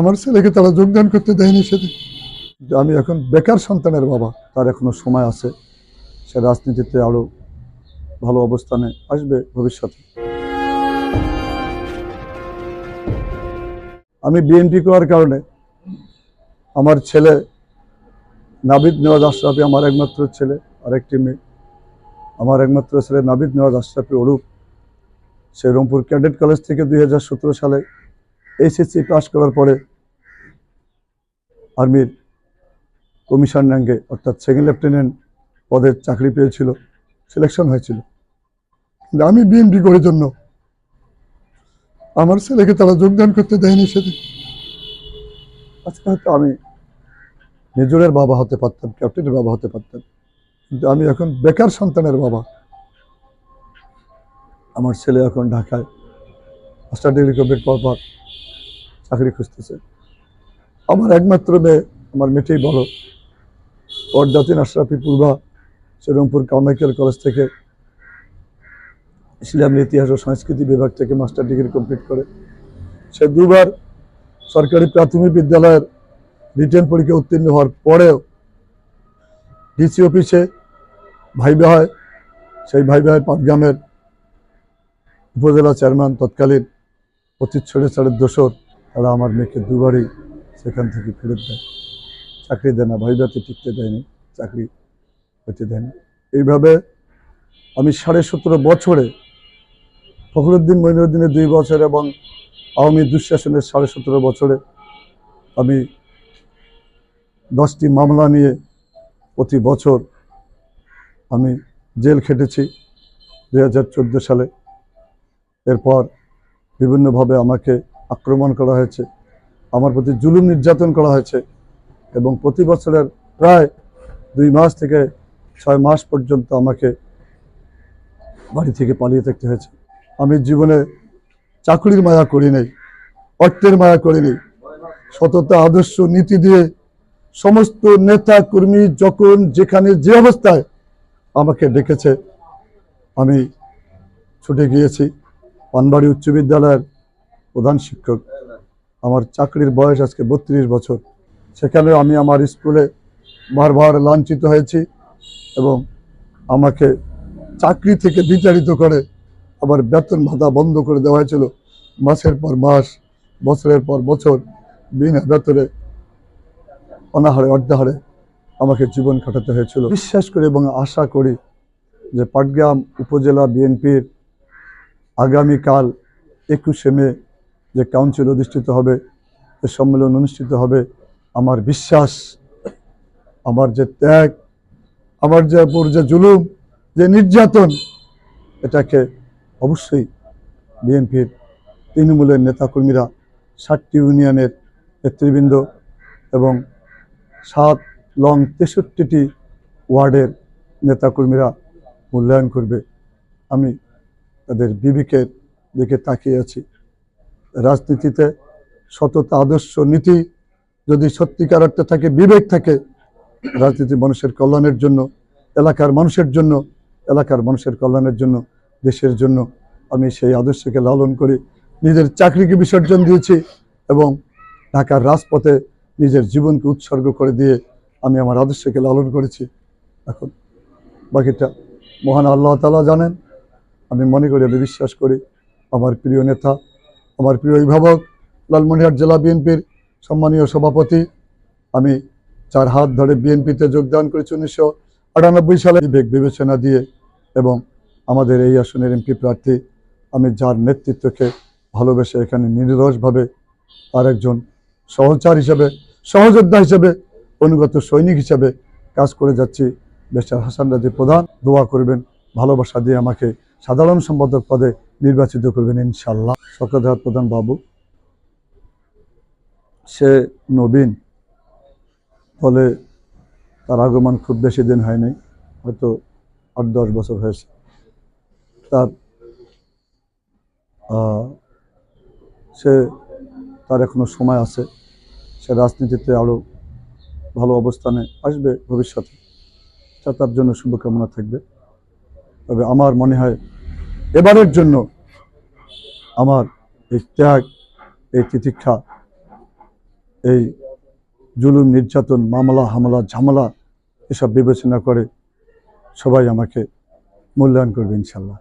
আমার ছেলেকে তারা যোগদান করতে দেয়নি সেদিন। যে আমি এখন বেকার সন্তানের বাবা, তার এখনও সময় আছে। সে রাজনীতিতে আরও ভালো অবস্থানে আসবে ভবিষ্যতে। আমি বিএনপি করার কারণে আমার ছেলে নাবিদ নেওয়াজ আশরাফি আমার একমাত্র ছেলে, আরেকটি মেয়ে। আমার একমাত্র ছেলে নাবিদ নেওয়াজ আশরাফি অরূপ সে রংপুর ক্যাডেট কলেজ থেকে দুই হাজার সতেরো সালে এইচএসসি পাশ করার পরে আর্মির কমিশন র্যাঙ্কে অর্থাৎ সেকেন্ড লেফটেন্যান্ট পদের চাকরি পেয়েছিল সিলেকশন হয়েছিল। কিন্তু আমি বিএনপি করার জন্য আমার ছেলেকে তারা যোগদান করতে দেয়নি সেদিন। আজকে হয়তো আমি মেজরের বাবা হতে পারতাম ক্যাপ্টেনের বাবা হতে পারতাম। কিন্তু আমি এখন বেকার সন্তানের বাবা। আমার ছেলে এখন ঢাকায় মাস্টার ডিগ্রি কমপ্লিট করার পর চাকরি খুঁজতেছে। আমার একমাত্র মেয়ে, আমার মেয়েটাই বড়। পর্দাতিন আশরাফি পূর্বা শ্রীরংপুর কামাইকেল কলেজ থেকে ইসলামের ইতিহাস ও সংস্কৃতি বিভাগ থেকে মাস্টার ডিগ্রি কমপ্লিট করে। সে দুবার সরকারি প্রাথমিক বিদ্যালয়ের রিটেন পরীক্ষা উত্তীর্ণ হওয়ার পরেও ডিসি অফিসে ভাইবা হয়। সেই ভাইবা হয় পাটগ্রামের উপজেলা চেয়ারম্যান তৎকালীন অতীত ছেড়ে ছেড়ে দোসর তারা আমার মেয়েকে দুবারই সেখান থেকে ফেরত দেয়। চাকরি দেয় না ভাইবাতে টিকতে দেয়নি, চাকরি হতে দেয়নি। এইভাবে আমি সাড়ে সতেরো বছরে ফখরুদ্দিন মঈনুদ্দিনের দুই বছর এবং আওয়ামী দুঃশাসনের সাড়ে সতেরো বছরে আমি দশটি মামলা নিয়ে প্রতি বছর আমি জেল খেটেছি। দু হাজার চোদ্দ সালে। এরপর বিভিন্নভাবে আমাকে আক্রমণ করা হয়েছে। আমার প্রতি জুলুম নির্যাতন করা হয়েছে এবং প্রতি বছরের প্রায় দুই মাস থেকে ছয় মাস পর্যন্ত আমাকে বাড়ি থেকে পালিয়ে থাকতে হয়েছে। আমি জীবনে চাকরির মায়া করি নাই, অর্থের মায়া করি নাই, সততা, আদর্শ, নীতি দিয়ে সমস্ত নেতা কর্মী যখন যেখানে যে অবস্থায় আমাকে ডেকেছে, আমি ছুটে গিয়েছি। পানবাড়ি উচ্চ বিদ্যালয়ের প্রধান শিক্ষক। আমার চাকরির বয়স আজকে বত্রিশ বছর। সেখানে আমি আমার স্কুলে বারবার লাঞ্ছিত হয়েছি এবং আমাকে চাকরি থেকে বিচারিত করে আবার বেতন ভাতা বন্ধ করে দেওয়া হয়েছিল। মাসের পর মাস, বছরের পর বছর বিনা বেতনে, অনাহারে, অর্ধাহারে আমাকে জীবন কাটাতে হয়েছিল। বিশ্বাস করি এবং আশা করি যে পাটগ্রাম উপজেলা বিএনপির আগামীকাল একুশে মে যে কাউন্সিল অধিষ্ঠিত হবে যে সম্মেলন অনুষ্ঠিত হবে, আমার বিশ্বাস, আমার যে ত্যাগ, আমার যে উপর যে জুলুম, যে নির্যাতন, এটাকে অবশ্যই বিএনপির তৃণমূলের নেতাকর্মীরা ষাটটি ইউনিয়নের নেতৃবৃন্দ এবং সাত লং তেষট্টিটি ওয়ার্ডের নেতাকর্মীরা মূল্যায়ন করবে। আমি তাদের বিবেকের দিকে তাকিয়ে আছি। রাজনীতিতে সততা, আদর্শ, নীতি যদি সত্যিকার অর্থে থাকে, বিবেক থাকে, রাজনীতি মানুষের কল্যাণের জন্য, এলাকার মানুষের জন্য, এলাকার মানুষের কল্যাণের জন্য, দেশের জন্য আমি সেই আদর্শকে লালন করি। নিজের চাকরিকে বিসর্জন দিয়েছি এবং ঢাকার রাজপথে নিজের জীবনকে উৎসর্গ করে দিয়ে আমি আমার আদর্শকে লালন করেছি। এখন বাকিটা মহান আল্লাহ তালা জানেন। আমি মনে করি, আমি বিশ্বাস করি, আমার প্রিয় নেতা, আমার প্রিয় অভিভাবক, লালমনিরহাট জেলা বিএনপির সম্মানীয় সভাপতি, আমি চার হাত ধরে বিএনপিতে যোগদান করেছি উনিশশো আটানব্বই সালে। বিবেক বিবেচনা দিয়ে এবং আমাদের এই আসনের এমপি প্রার্থী, আমি যার নেতৃত্বকে ভালোবেসে এখানে নির্দোষভাবে আর একজন সহচার হিসেবে, সহযোদ্ধা হিসেবে, অনুগত সৈনিক হিসেবে কাজ করে যাচ্ছি। বেশার হাসান রাজি প্রধান, দোয়া করবেন, ভালোবাসা দিয়ে আমাকে সাধারণ সম্পাদক পদে নির্বাচিত করবেন ইনশাল্লাহ শকতহাত প্রধান বাবু, সে নবীন ফলে তার আগমন খুব বেশি দিন হয়নি, হয়তো আট দশ বছর হয়েছে। তার সে তার এখনও সময় আছে, সে রাজনীতিতে আরও ভালো অবস্থানে আসবে ভবিষ্যতে। তার জন্য শুভকামনা থাকবে। তবে আমার মনে হয় এবারের জন্য আমার এই ত্যাগ, এই তিতিক্ষা, এই জুলুম, নির্যাতন, মামলা, হামলা, ঝামেলা, এসব বিবেচনা করে সবাই আমাকে মূল্যায়ন করবে ইনশাল্লাহ।